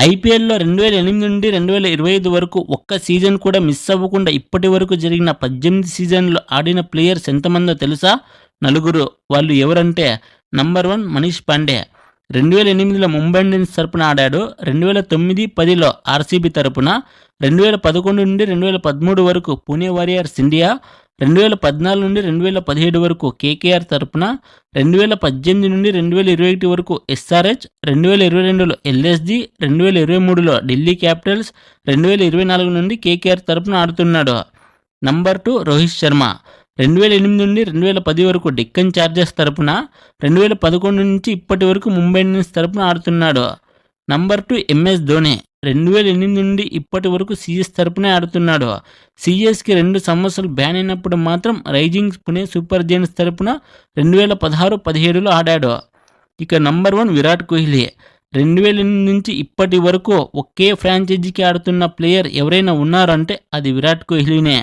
ఐపీఎల్లో రెండు వేల ఎనిమిది నుండి రెండు వేల ఇరవై ఐదు వరకు ఒక్క సీజన్ కూడా మిస్ అవ్వకుండా ఇప్పటి వరకు జరిగిన పద్దెనిమిది సీజన్లు ఆడిన ప్లేయర్స్ ఎంతమందో తెలుసా? నలుగురు. వాళ్ళు ఎవరంటే నంబర్ వన్ మనీష్ పాండే. రెండు వేల ఎనిమిదిలో ముంబై ఇండియన్స్ తరపున ఆడాడు. రెండు వేల తొమ్మిది పదిలో ఆర్సీబీ తరపున. రెండు వేల పదకొండు నుండి రెండు వేల పదమూడు వరకు పూణే వారియర్స్ ఇండియా. రెండు వేల పద్నాలుగు నుండి రెండు వేల పదిహేడు వరకు కేకేఆర్ తరపున రెండు వేల పద్దెనిమిది నుండి రెండు వేల ఇరవై ఒకటి వరకు ఎస్ఆర్హెచ్ రెండు వేల ఇరవై రెండులో ఎల్ఎస్డి రెండు వేల ఇరవై మూడులో ఢిల్లీ క్యాపిటల్స్ రెండు వేల ఇరవై నాలుగు నుండి కేకేఆర్ తరపున ఆడుతున్నాడు నంబర్ టూ రోహిత్ శర్మ రెండు వేల ఎనిమిది నుండి రెండు వేల పది వరకు డిక్కన్ ఛార్జర్స్ తరపున రెండు వేల పదకొండు నుంచి ఇప్పటి వరకు ముంబై ఇండియన్స్ తరపున ఆడుతున్నాడు నంబర్ టూ ఎంఎస్ ధోని రెండు వేల ఎనిమిది నుండి ఇప్పటి వరకు సిఎస్ తరపునే ఆడుతున్నాడు సిఎస్కి రెండు సంవత్సరాలు బ్యాన్ అయినప్పుడు మాత్రం రైజింగ్ పుణే సూపర్ జైన్స్ తరపున రెండు వేల పదహారు పదిహేడులో ఆడాడు. ఇక నంబర్ వన్ విరాట్ కోహ్లీ. రెండు వేల నుంచి ఇప్పటి వరకు ఒకే ఫ్రాంచైజీకి ఆడుతున్న ప్లేయర్ ఎవరైనా ఉన్నారంటే అది విరాట్ కోహ్లీనే.